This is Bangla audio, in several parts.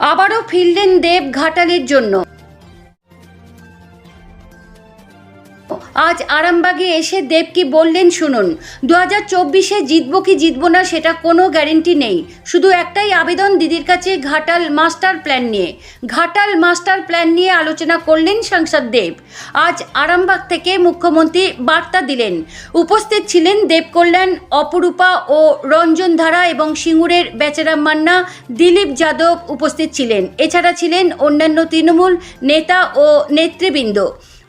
আবারও ফিরলেন দেব ঘাটালের জন্য। আজ আরামবাগে এসে দেব কি বললেন, শুনুন দু হাজার চব্বিশে জিতবো কি জিতবো না সেটা কোনো গ্যারেন্টি নেই। শুধু একটাই আবেদন দিদির কাছে ঘাটাল মাস্টার প্ল্যান নিয়ে। ঘাটাল মাস্টার প্ল্যান নিয়ে আলোচনা করলেন সাংসদ দেব। আজ আরামবাগ থেকে মুখ্যমন্ত্রী বার্তা দিলেন। উপস্থিত ছিলেন দেবকল্যাণ অপরূপা ও রঞ্জন ধারা এবং সিঙ্গুরের বেচারাম মান্না, দিলীপ যাদব উপস্থিত ছিলেন। এছাড়া ছিলেন অন্যান্য তৃণমূল নেতা ও নেতৃবৃন্দ।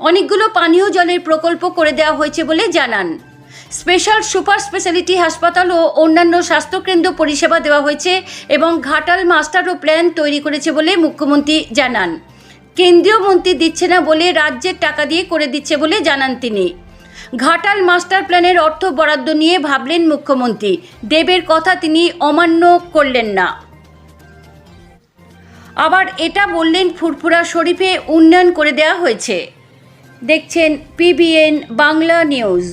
অনেকগুলো পানীয় জলের প্রকল্প করে দেওয়া হয়েছে বলে জানান। স্পেশাল সুপার স্পেশালিটি হাসপাতাল ও অন্যান্য স্বাস্থ্যকেন্দ্র পরিষেবা দেওয়া হয়েছে এবং ঘাটাল মাস্টার ও প্ল্যান তৈরি করেছে বলে মুখ্যমন্ত্রী জানান। কেন্দ্রীয় মন্ত্রী দিচ্ছে না বলে রাজ্যের টাকা দিয়ে করে দিচ্ছে বলে জানান তিনি। ঘাটাল মাস্টার প্ল্যানের অর্থ বরাদ্দ নিয়ে ভাবলেন মুখ্যমন্ত্রী। দেবের কথা তিনি অমান্য করলেন না। আবার এটা বললেন ফুরফুরা শরীফে উন্নয়ন করে দেওয়া হয়েছে। দেখছেন পিবিএন বাংলা নিউজ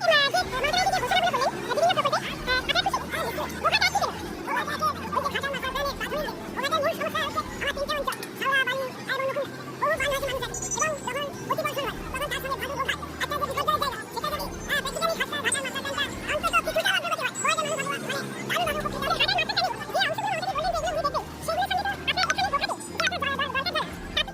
Magic,